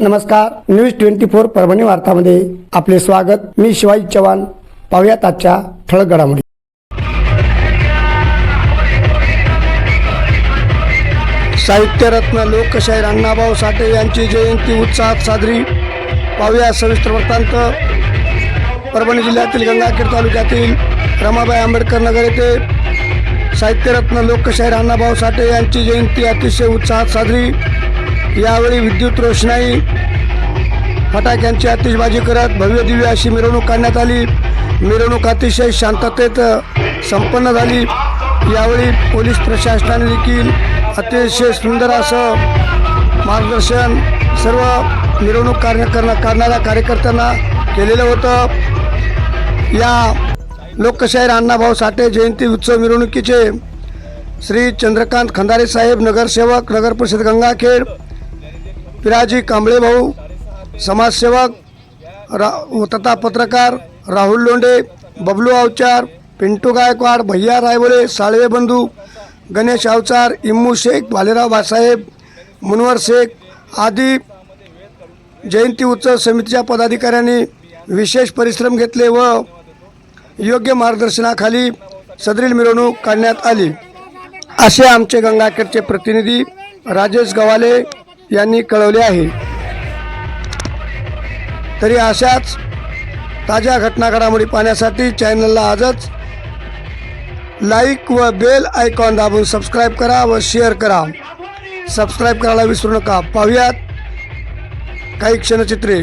नमस्कार news twenty four Parbhani वार्तामध्ये आपले स्वागत. मी शिवाजी चव्हाण. पाहुयात आजच्या ठळक घडामोडी. साहित्यरत्न लोकशाहीर अण्णाभाऊ साठे यांची जयंती उत्साहात साजरी. पाहूया सविस्तर वृत्तांत. परभणी जिल्ह्यातील गंगाखेड तालुक्यातील रमाबाई आंबेडकर नगर येथे साहित्यरत्न लोकशाहीर अण्णाभाऊ साठे यांची जयंती अतिशय उत्साहात साजरी. यावेळी विद्युत रोषणाई फटाक्यांची आतिषबाजी करत भव्य दिव्य अशी मिरवणूक काढण्यात आली. मिरवणूक अतिशय शांततेत संपन्न झाली. यावेळी पोलीस प्रशासनाने देखील अतिशय सुंदर असं मार्गदर्शन सर्व मिरवणूक कार्य करणं काढणाऱ्या कार्यकर्त्यांना केलेलं होतं. या लोकशाहीर अण्णाभाऊ साठे जयंती उत्सव मिरवणुकीचे श्री चंद्रकांत खंदारे साहेब नगरसेवक नगर परिषद गंगाखेड पिराजी कांबळे भाऊ समाजसेवक रा तथा पत्रकार राहुल लोंढे बबलू अवचार पिंटू गायकवाड भैया रायवळे साळवे बंधू गणेश अवचार इम्मू शेख भालेराव बासाहेब मुनवर शेख आदी जयंती उत्सव समितीच्या पदाधिकाऱ्यांनी विशेष परिश्रम घेतले व योग्य मार्गदर्शनाखाली सदरील मिरवणूक काढण्यात आली. असे आमचे गंगाखेडचे प्रतिनिधी राजेश गवाले यांनी कळवले आहे. तरी अशाच ताज्या घटना घडामोडी पाहण्यासाठी चॅनलला आजच लाईक व बेल आयकॉन दाबून सबस्क्राईब करा व शेअर करा. सबस्क्राईब करायला विसरू नका. पाहूयात काही क्षणचित्रे.